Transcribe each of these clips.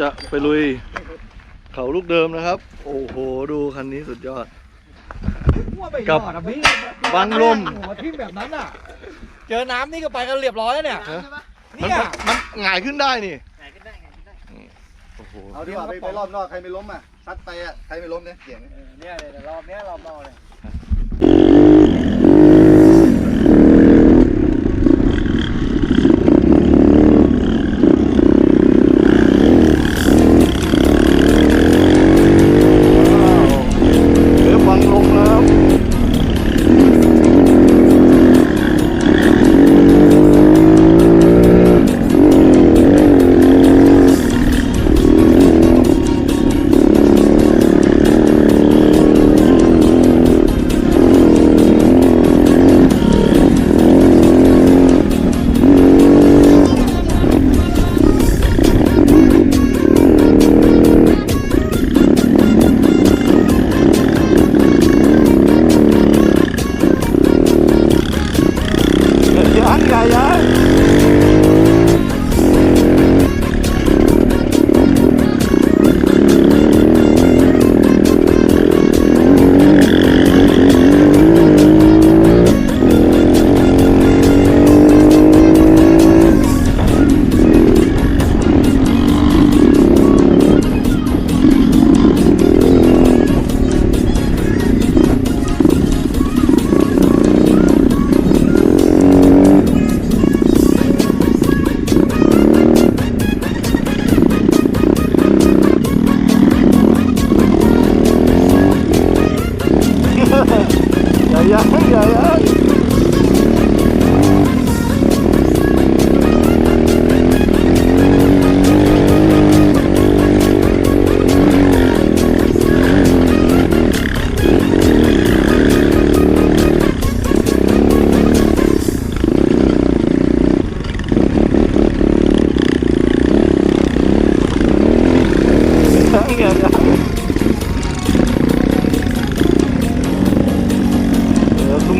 จะไปลุยเขาลูกเดิมนะครับ โอ้โห ดูคันนี้สุดยอด กับบังลมหัวทิ่มแบบนั้นอะ เจอน้ำนี่ก็ไปกันเรียบร้อยแล้วเนี่ยฮะมันเนี่ยมันมันหงายขึ้นได้นี่โอ้โหเอาดีกว่าไปไปรอบนอกใครไม่ล้มอะซัดไปอะใครไม่ล้มเนี่ยเสียงเออเนี่ยเดี๋ยวรอบเนี้ยรอบนอกเลย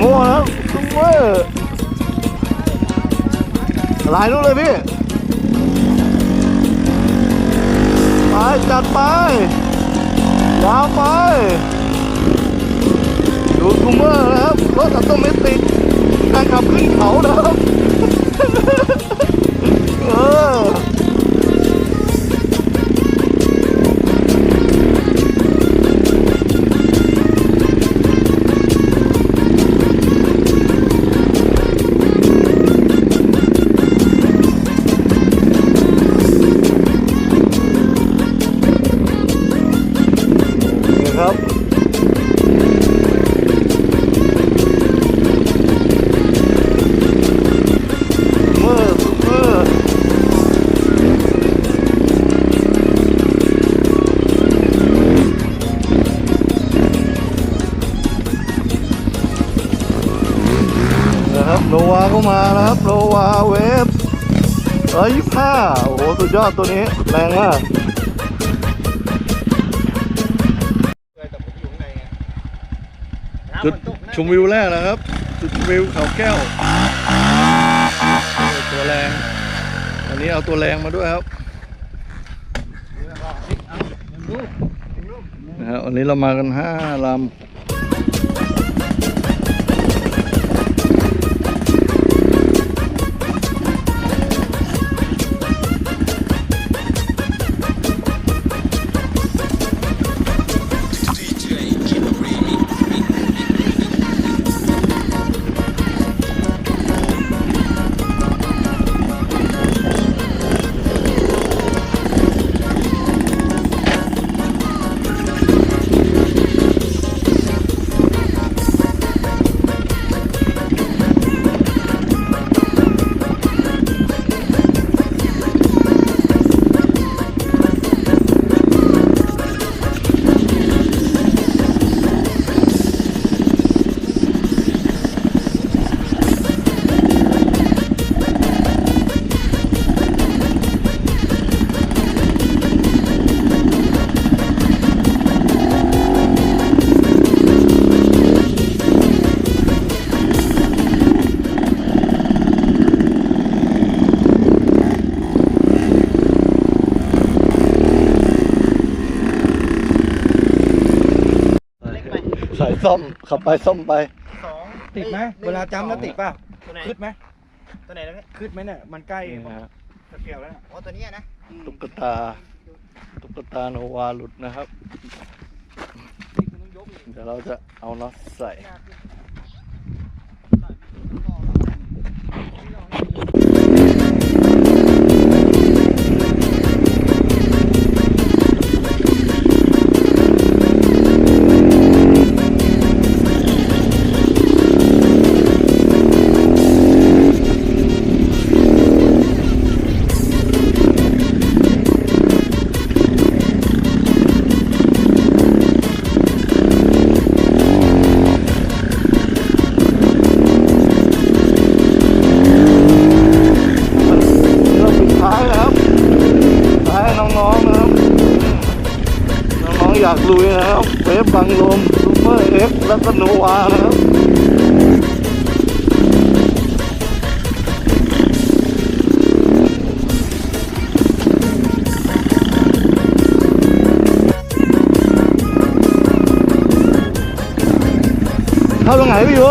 เดี๋ยวสุโม่แล้วสุโม่หลายลูกเลยพี่ ไป จัดไป ยาวไป ดูทูเมอร์นะครับรถอัตโนมัติการขับขึ้นเขานะครับ เออ โอ้โห สุดยอดตัวนี้ แรงมากจุดชมวิวแรกนะครับ จุดชมวิวเขาแก้ว ตัวแรง อันนี้เอาตัวแรงมาด้วยครับนะฮะวันนี้เรามากันห้าลำ ซ่อมขับไปซ่อมไป สองติดไหมเวลาจำแล้วติดป่ะตัวไหนขึ้นไหมตัวไหนนะพี่ขึ้นไหมเนี่ยมันใกล้นี่นะฮะจะเกี่ยวแล้วน่ะอ๋อตัวเนี้ยนะตุ๊กตา ตุ๊กตาโนวาหลุดนะครับนี่คุณต้องยกอีกเดี๋ยวเราจะเอาน็อตใส่เรา ร์เอ็กซ์และก็โนวานะครับเข้าตรงไหนพี่ยู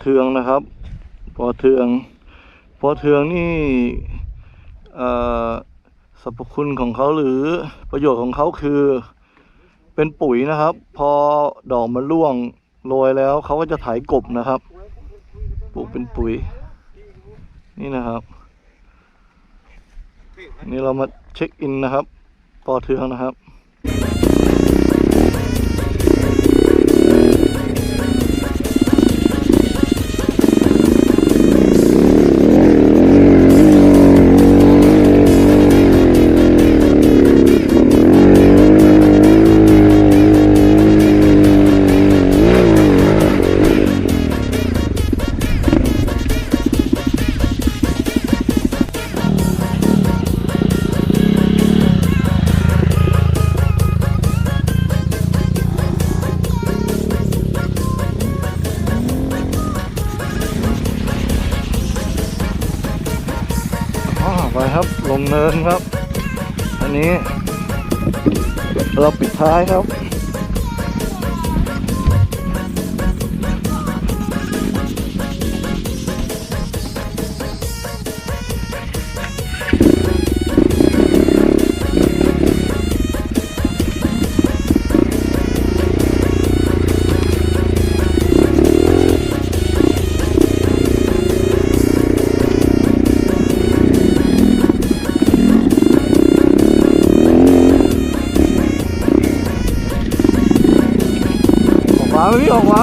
เทืองนะครับ ปอเทือง ปอเทืองนี่สรรพคุณของเขาหรือประโยชน์ของเขาคือ เป็นปุ๋ยนะครับ พอดอกมันร่วงโรยแล้วเขาก็จะไถกบนะครับปลูกเป็นปุ๋ย นี่นะครับ นี่เรามาเช็คอินนะครับ ปอเทืองนะครับ นินครับ อันนี้ เราปิดท้ายครับ ออกม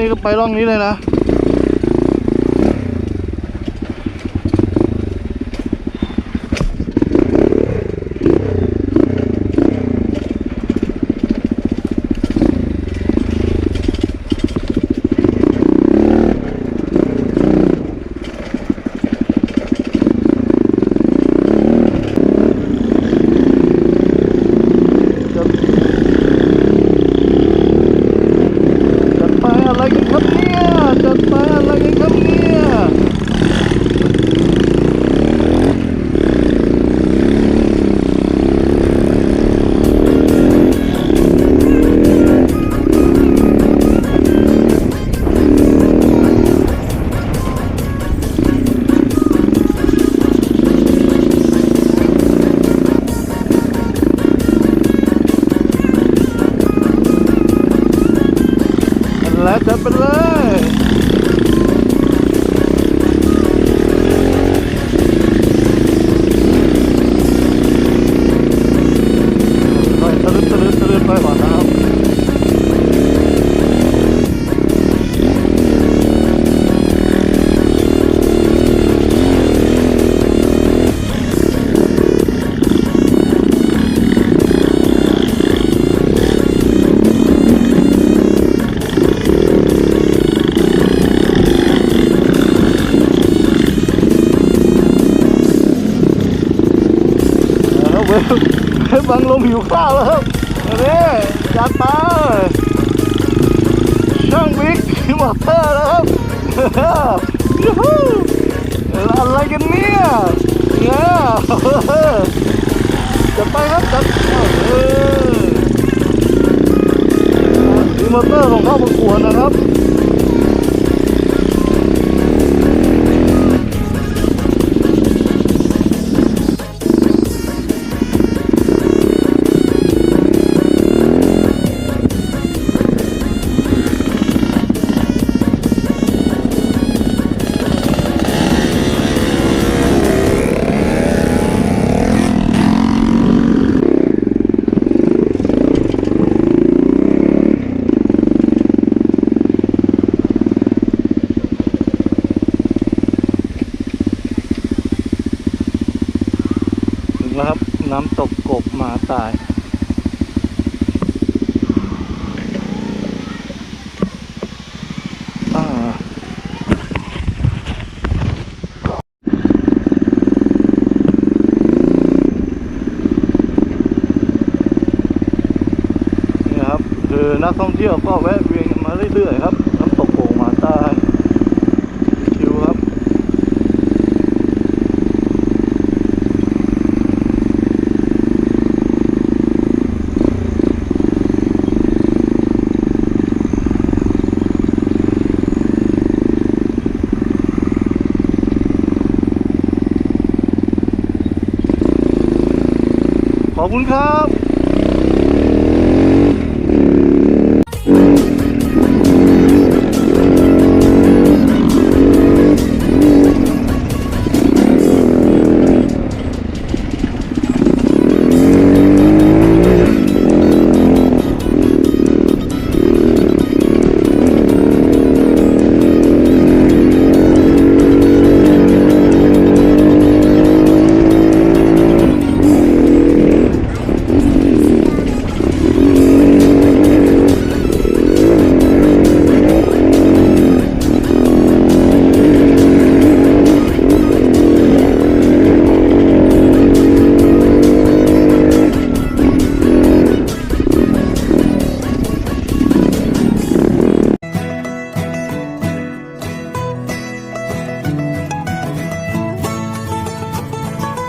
นี่ก็ไปร่องนี้เลยนะจะ But love. หิวข้าวแล้วครับอันนี้จัดไปช่างบิ๊กมอเตอร์แล้วครับยูฮูอะไรกันเนี่ยเนี่ยจัดไปครับจัดเออมีมอเตอร์ของเข้าประกวดนะครับำตกกบหมาตายอ่านี่ครับคือนักท่องเที่ยวก็แวะเวียนมาเรื่อยๆครับ